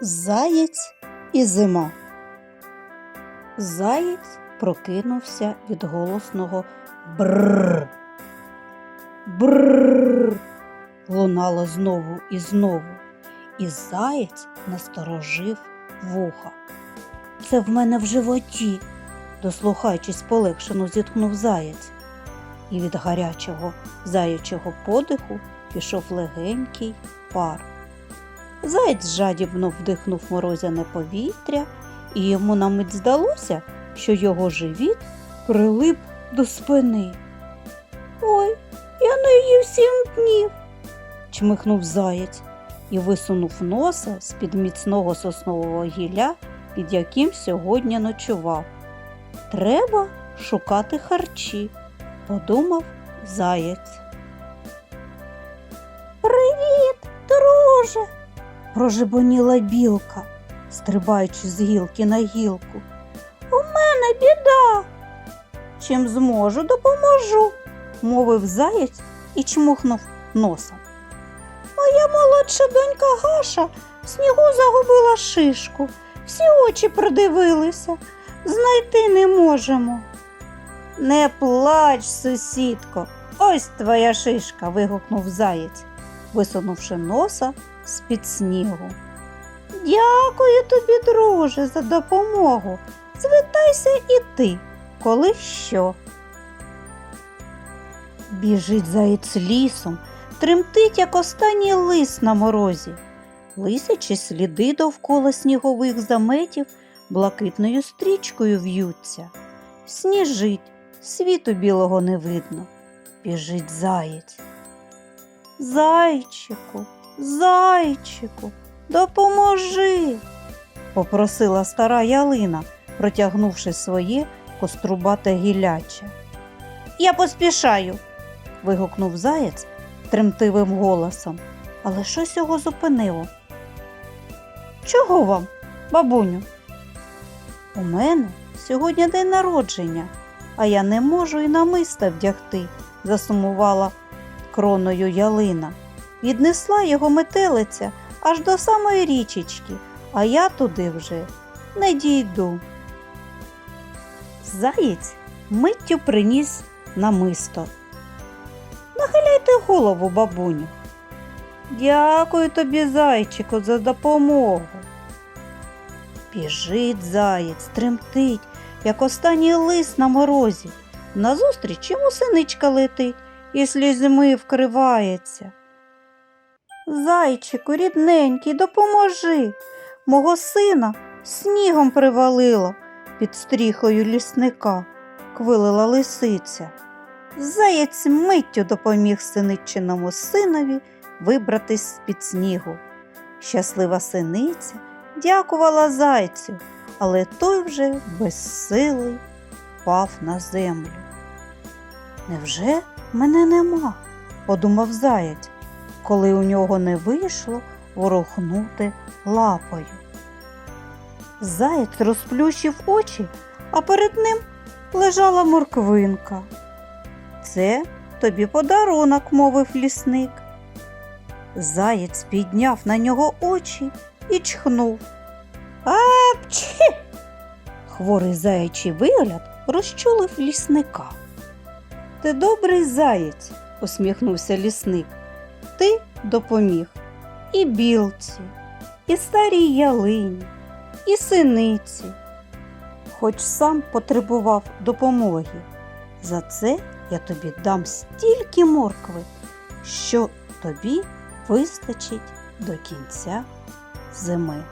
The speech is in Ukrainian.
Заєць і зима. Заєць прокинувся від голосного бррр. Бррр. Лунало знову і знову, і заєць насторожив вуха. Це в мене в животі, дослухаючись полегшено зітхнув заєць. І від гарячого заячого подиху пішов легенький пар. Заєць жадібно вдихнув морозяне повітря, і йому на мить здалося, що його живіт прилип до спини. Ой, я не їв сім днів, чмихнув заєць і висунув носа з-під міцного соснового гілля, під яким сьогодні ночував. Треба шукати харчі, подумав заєць. Привіт, друже, прожебоніла білка, стрибаючи з гілки на гілку. У мене біда. Чим зможу, допоможу, мовив заєць і чмухнув носом. Моя молодша донька Гаша в снігу загубила шишку. Всі очі придивилися. Знайти не можемо. Не плач, сусідко, ось твоя шишка. вигукнув заєць, висунувши носа з-під снігу. Дякую тобі, друже, за допомогу. Звертайся і ти, коли що. Біжить заєць лісом, тремтить, як останній лис на морозі. Лисячі сліди довкола снігових заметів блакитною стрічкою в'ються. Сніжить, світу білого не видно. Біжить заєць. Зайчику, зайчику, допоможи, попросила стара ялина, протягнувши своє кострубате гіляче. Я поспішаю. вигукнув заєць тремтивим голосом, але щось його зупинило. Чого вам, бабуню? У мене сьогодні день народження, а я не можу і намиста вдягти, засумувала кроною ялина. Віднесла його метелиця аж до самої річечки, а я туди вже не дійду. Заєць миттю приніс намисто. Нахиляйте голову, бабуню. Дякую тобі, зайчику, за допомогу. Біжить заєць, тремтить, як останній лис на морозі. Назустріч йому синичка летить і слізьми вкривається. Зайчику, рідненький, допоможи. Мого сина снігом привалило під стріхою лісника, квилила лисиця. Заєць миттю допоміг синиччиному синові вибратись з-під снігу. Щаслива синиця дякувала зайцю, але той вже безсилий впав на землю. Невже мене нема? подумав заєць, коли у нього не вийшло ворухнути лапою. Заєць розплющив очі, а перед ним лежала морквинка. Це тобі подарунок, мовив лісник. Заєць підняв на нього очі і чхнув. Апчхі! Хворий заячий вигляд розчулив лісника. Ти добрий заєць, усміхнувся лісник. Допоміг і білці, і старій ялині, і синиці, хоч сам потребував допомоги. За це я тобі дам стільки моркви, що тобі вистачить до кінця зими.